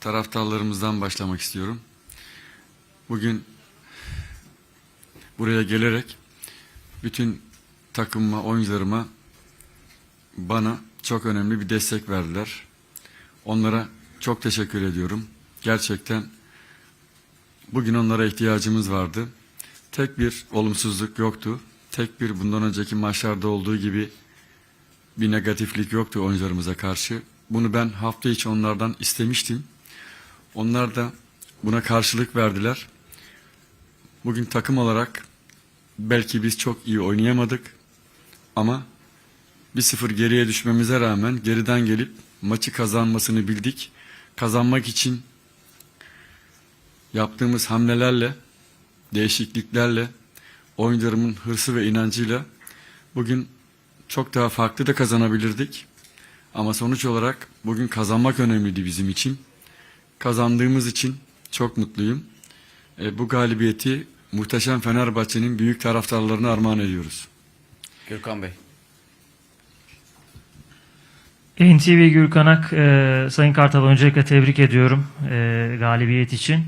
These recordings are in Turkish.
taraftarlarımızdan başlamak istiyorum. Bugün buraya gelerek bütün takımıma, oyuncularıma bana çok önemli bir destek verdiler. Onlara çok teşekkür ediyorum. Gerçekten bugün onlara ihtiyacımız vardı. Tek bir olumsuzluk yoktu. Tek bir bundan önceki maçlarda olduğu gibi bir negatiflik yoktu oyuncularımıza karşı. Bunu ben hafta içi onlardan istemiştim. Onlar da buna karşılık verdiler. Bugün takım olarak belki biz çok iyi oynayamadık ama 1-0 geriye düşmemize rağmen geriden gelip maçı kazanmasını bildik. Kazanmak için yaptığımız hamlelerle, değişikliklerle, oyuncularımın hırsı ve inancıyla bugün çok daha farklı da kazanabilirdik. Ama sonuç olarak bugün kazanmak önemliydi bizim için. Kazandığımız için çok mutluyum. E, bu galibiyeti muhteşem Fenerbahçe'nin büyük taraftarlarına armağan ediyoruz. Gürkan Bey. NTV Gürkanak, e, Sayın Kartal öncelikle tebrik ediyorum e, galibiyet için.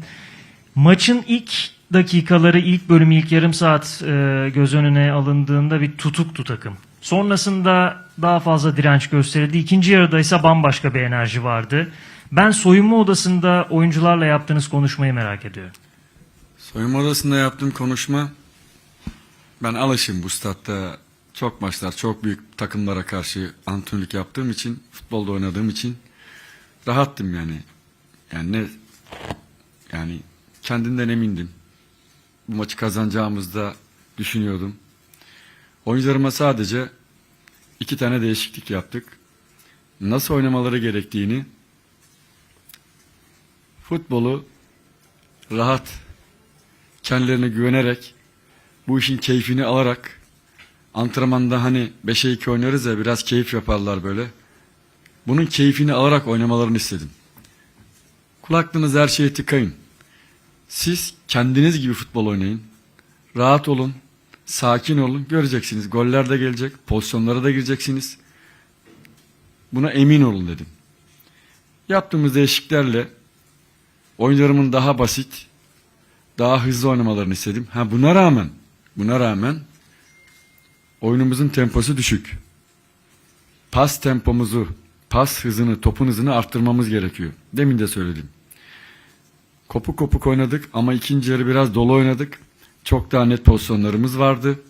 Maçın ilk dakikaları, ilk bölüm, ilk yarım saat e, göz önüne alındığında bir tutuktu takım. Sonrasında daha fazla direnç gösterildi. İkinci yarıda ise bambaşka bir enerji vardı. Ben soyunma odasında oyuncularla yaptığınız konuşmayı merak ediyorum. Soyunma odasında yaptığım konuşma ben alışım bu statta çok maçlar, çok büyük takımlara karşı antrenörlük yaptığım için, futbolda oynadığım için rahattım yani. Yani ne yani kendimden emindim. Bu maçı kazanacağımızda düşünüyordum. Oyuncularıma sadece iki tane değişiklik yaptık. Nasıl oynamaları gerektiğini, futbolu rahat, kendilerine güvenerek, bu işin keyfini alarak, antrenmanda hani 5'e 2 oynarız ya biraz keyif yaparlar böyle. Bunun keyfini alarak oynamalarını istedim. Kulaklığınız her şeye tıkayın. Siz kendiniz gibi futbol oynayın. Rahat olun. Sakin olun. Göreceksiniz. Goller de gelecek. Pozisyonlara da gireceksiniz. Buna emin olun dedim. Yaptığımız değişikliklerle oyuncularımın daha basit, daha hızlı oynamalarını istedim. Ha buna rağmen, buna rağmen oyunumuzun temposu düşük. Pas tempomuzu, pas hızını, topun hızını arttırmamız gerekiyor. Demin de söyledim. Kopuk kopuk oynadık ama ikinci yarı biraz dolu oynadık. Çok daha net pozisyonlarımız vardı.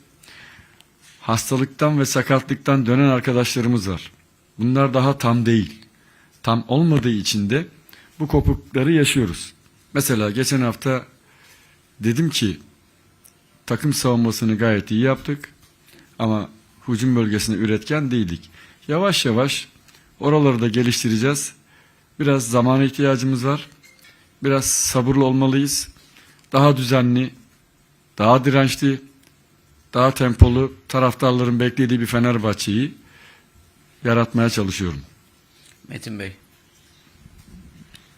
Hastalıktan ve sakatlıktan dönen arkadaşlarımız var. Bunlar daha tam değil. Tam olmadığı için de bu kopukları yaşıyoruz. Mesela geçen hafta dedim ki takım savunmasını gayet iyi yaptık ama hücum bölgesinde üretken değildik. Yavaş yavaş oraları da geliştireceğiz. Biraz zamana ihtiyacımız var. Biraz sabırlı olmalıyız. Daha düzenli, daha dirençli, daha tempolu taraftarların beklediği bir Fenerbahçe'yi yaratmaya çalışıyorum. Metin Bey.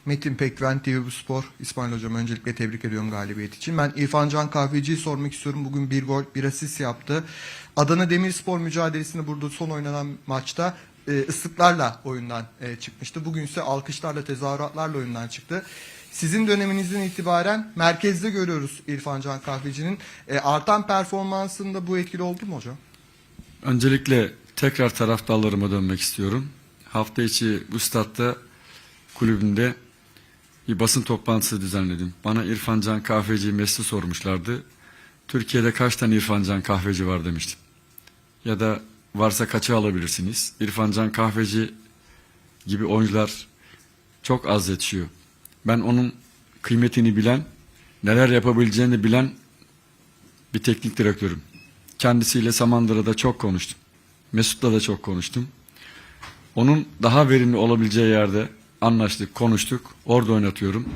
Metin Pekven TV Spor. İsmail Hocam öncelikle tebrik ediyorum galibiyet için. Ben İrfan Can Kahveci'yi sormak istiyorum. Bugün bir gol, bir asist yaptı. Adana Demirspor mücadelesinde burada son oynanan maçta e, ıslıklarla oyundan e, çıkmıştı. Bugün ise alkışlarla, tezahüratlarla oyundan çıktı. Sizin döneminizden itibaren merkezde görüyoruz İrfan Can Kahveci'nin. E, artan performansında bu etkili oldu mu hocam? Öncelikle tekrar taraftarlarıma dönmek istiyorum. Hafta içi bu statta kulübümde bir basın toplantısı düzenledim. Bana İrfan Can Kahveci mesleği sormuşlardı. Türkiye'de kaç tane İrfan Can Kahveci var demiştim. Ya da varsa kaça alabilirsiniz? İrfan Can Kahveci gibi oyuncular çok az yetişiyor. Ben onun kıymetini bilen, neler yapabileceğini bilen bir teknik direktörüm. Kendisiyle Samandıra'da çok konuştum. Mesut'la da çok konuştum. Onun daha verimli olabileceği yerde anlaştık, konuştuk. Orada oynatıyorum.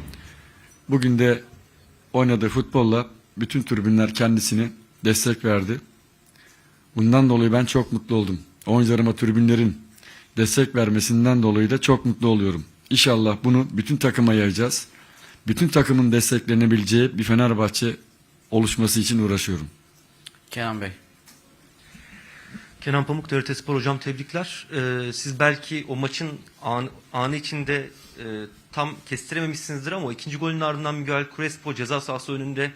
Bugün de oynadığı futbolla bütün tribünler kendisine destek verdi. Bundan dolayı ben çok mutlu oldum. Oyuncularıma tribünlerin destek vermesinden dolayı da çok mutlu oluyorum. İnşallah bunu bütün takıma yayacağız. Bütün takımın desteklenebileceği bir Fenerbahçe oluşması için uğraşıyorum. Kenan Bey. Kenan Pamuk, TRT Spor Hocam tebrikler. Ee, siz belki o maçın an, anı içinde e, tam kestirememişsinizdir ama ikinci golün ardından Miguel Crespo ceza sahası önünde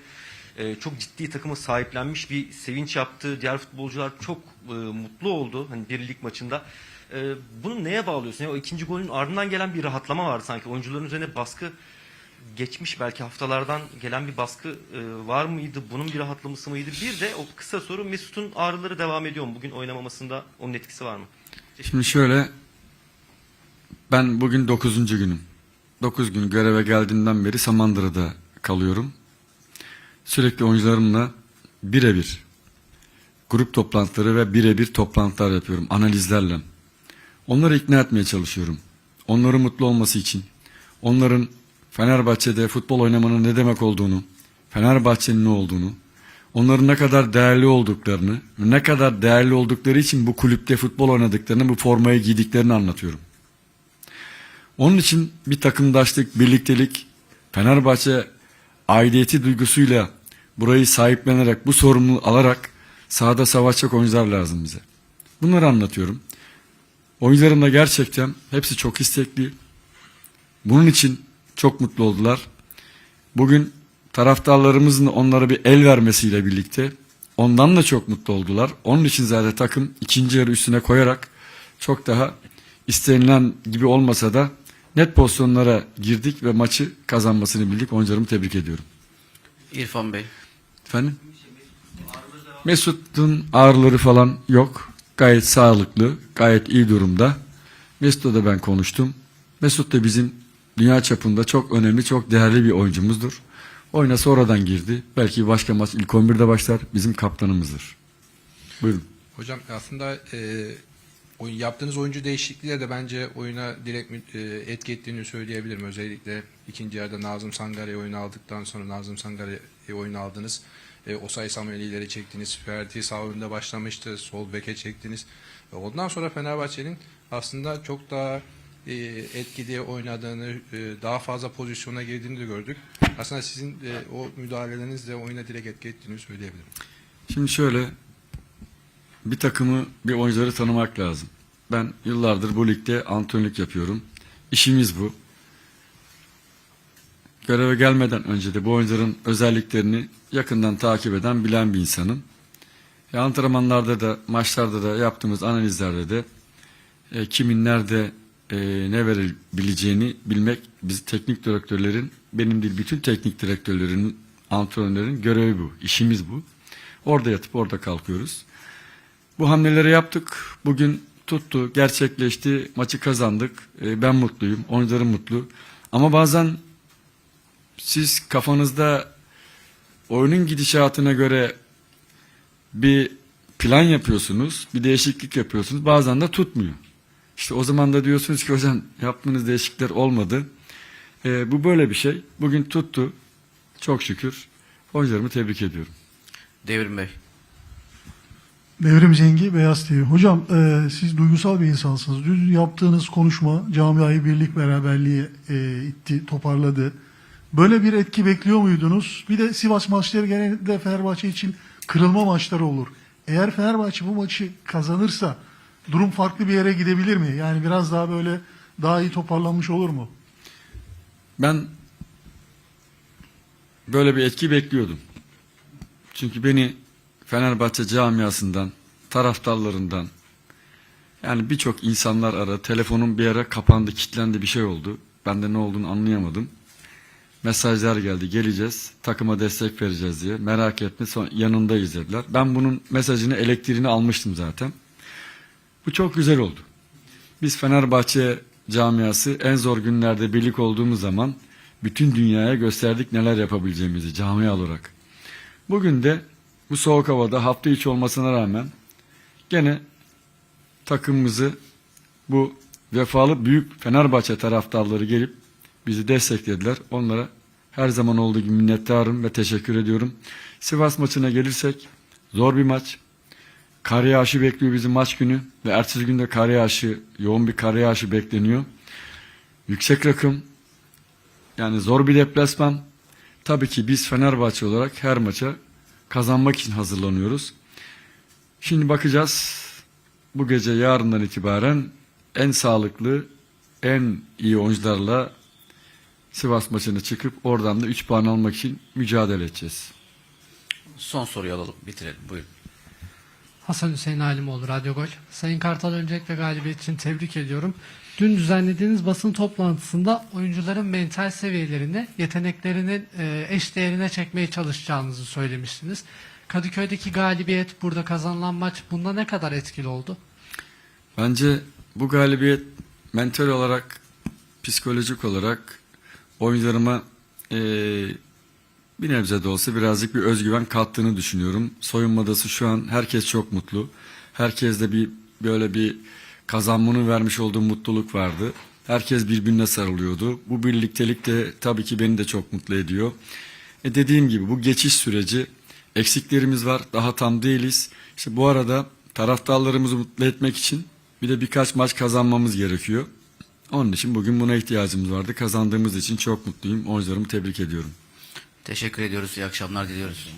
e, çok ciddi takımı sahiplenmiş bir sevinç yaptı. Diğer futbolcular çok e, mutlu oldu hani bir maçında. E, bunu neye bağlıyorsun? Yani o ikinci golün ardından gelen bir rahatlama vardı sanki. Oyuncuların üzerine baskı geçmiş belki haftalardan gelen bir baskı e, var mıydı? Bunun bir rahatlaması mıydı? Bir de o kısa soru Mesut'un ağrıları devam ediyor mu? Bugün oynamamasında onun etkisi var mı? Şimdi şöyle ben bugün 9. günüm. 9 gün göreve geldiğimden beri Samandıra'da kalıyorum. Sürekli oyuncularımla birebir grup toplantıları ve birebir toplantılar yapıyorum analizlerle. Onları ikna etmeye çalışıyorum. Onların mutlu olması için, onların Fenerbahçe'de futbol oynamanın ne demek olduğunu, Fenerbahçe'nin ne olduğunu, onların ne kadar değerli olduklarını, ne kadar değerli oldukları için bu kulüpte futbol oynadıklarını, bu formayı giydiklerini anlatıyorum. Onun için bir takımdaşlık, birliktelik, Fenerbahçe aidiyeti duygusuyla burayı sahiplenerek, bu sorumluluğu alarak sahada savaşacak oyuncular lazım bize. Bunları anlatıyorum. Oyuncularım da gerçekten hepsi çok istekli. Bunun için çok mutlu oldular. Bugün taraftarlarımızın onlara bir el vermesiyle birlikte ondan da çok mutlu oldular. Onun için zaten takım ikinci yarı üstüne koyarak çok daha istenilen gibi olmasa da net pozisyonlara girdik ve maçı kazanmasını bildik. Oyuncularımı tebrik ediyorum. İrfan Bey. Efendim? Mesut'un ağrıları falan yok. Gayet sağlıklı, gayet iyi durumda. Mesut'la da ben konuştum. Mesut da bizim dünya çapında çok önemli, çok değerli bir oyuncumuzdur. Oyuna sonradan girdi. Belki başka maç ilk 11'de başlar. Bizim kaptanımızdır. Buyurun. Hocam aslında e, oyun, yaptığınız oyuncu değişikliğiyle de bence oyuna direkt e, etki ettiğini söyleyebilirim. Özellikle ikinci yarıda Nazım Sangar'ı oyuna aldıktan sonra Nazım Sangar'ı oyuna aldınız. E, Osay Samuel'i ileri çektiniz. Ferdi sağ önde başlamıştı. Sol beke çektiniz. E, ondan sonra Fenerbahçe'nin aslında çok daha e, etkili oynadığını, e, daha fazla pozisyona girdiğini de gördük. Aslında sizin e, o müdahalelerinizle oyuna direkt etki ettiğini söyleyebilirim. Şimdi şöyle bir takımı bir oyuncuları tanımak lazım. Ben yıllardır bu ligde antrenörlük yapıyorum. İşimiz bu. Göreve gelmeden önce de bu oyuncuların özelliklerini yakından takip eden, bilen bir insanım. E, antrenmanlarda da, maçlarda da yaptığımız analizlerde de e, kimin nerede e, ne verebileceğini bilmek biz teknik direktörlerin, benim değil bütün teknik direktörlerin, antrenörlerin görevi bu. İşimiz bu. Orada yatıp orada kalkıyoruz. Bu hamleleri yaptık. Bugün tuttu, gerçekleşti, maçı kazandık. E, ben mutluyum, oyuncularım mutlu. Ama bazen siz kafanızda oyunun gidişatına göre bir plan yapıyorsunuz, bir değişiklik yapıyorsunuz. Bazen de tutmuyor. İşte o zaman da diyorsunuz ki hocam yaptığınız değişiklikler olmadı. E, bu böyle bir şey. Bugün tuttu. Çok şükür. Oyuncularımı tebrik ediyorum. Devrim Bey. Devrim Zengi, Beyaz TV. Hocam e, siz duygusal bir insansınız. Dün yaptığınız konuşma camiayı birlik beraberliğe e, itti, toparladı. Böyle bir etki bekliyor muydunuz? Bir de Sivas maçları genelde Fenerbahçe için kırılma maçları olur. Eğer Fenerbahçe bu maçı kazanırsa durum farklı bir yere gidebilir mi? Yani biraz daha böyle daha iyi toparlanmış olur mu? Ben böyle bir etki bekliyordum. Çünkü beni Fenerbahçe camiasından, taraftarlarından yani birçok insanlar ara, telefonum bir ara kapandı, kilitlendi bir şey oldu. Ben de ne olduğunu anlayamadım. Mesajlar geldi, geleceğiz, takıma destek vereceğiz diye. Merak etme, son, yanındayız dediler. Ben bunun mesajını, elektriğini almıştım zaten. Bu çok güzel oldu. Biz Fenerbahçe camiası en zor günlerde birlik olduğumuz zaman bütün dünyaya gösterdik neler yapabileceğimizi camia olarak. Bugün de bu soğuk havada hafta içi olmasına rağmen gene takımımızı bu vefalı büyük Fenerbahçe taraftarları gelip bizi desteklediler. Onlara her zaman olduğu gibi minnettarım ve teşekkür ediyorum. Sivas maçına gelirsek zor bir maç. Kar yağışı bekliyor bizi maç günü ve ertesi günde kar yağışı, yoğun bir kar yağışı bekleniyor. Yüksek rakım, yani zor bir deplasman. Tabii ki biz Fenerbahçe olarak her maça kazanmak için hazırlanıyoruz. Şimdi bakacağız. bu gece yarından itibaren en sağlıklı, en iyi oyuncularla Sivas maçına çıkıp oradan da 3 puan almak için mücadele edeceğiz. Son soruyu alalım. Bitirelim. Buyurun. Hasan Hüseyin Alimoğlu Radyo Gol. Sayın Kartal öncelikle galibiyet için tebrik ediyorum. Dün düzenlediğiniz basın toplantısında oyuncuların mental seviyelerini, yeteneklerinin e, eş değerine çekmeye çalışacağınızı söylemiştiniz. Kadıköy'deki galibiyet, burada kazanılan maç bunda ne kadar etkili oldu? Bence bu galibiyet mental olarak, psikolojik olarak oyuncularıma eee, bir nebze de olsa birazcık bir özgüven kattığını düşünüyorum. Soyunmadası şu an herkes çok mutlu. Herkeste bir böyle bir kazanmanın vermiş olduğu mutluluk vardı. Herkes birbirine sarılıyordu. Bu birliktelik de tabii ki beni de çok mutlu ediyor. E dediğim gibi bu geçiş süreci eksiklerimiz var. Daha tam değiliz. İşte bu arada taraftarlarımızı mutlu etmek için bir de birkaç maç kazanmamız gerekiyor. Onun için bugün buna ihtiyacımız vardı. Kazandığımız için çok mutluyum. Oyuncularımı tebrik ediyorum. Teşekkür ediyoruz. İyi akşamlar diliyoruz.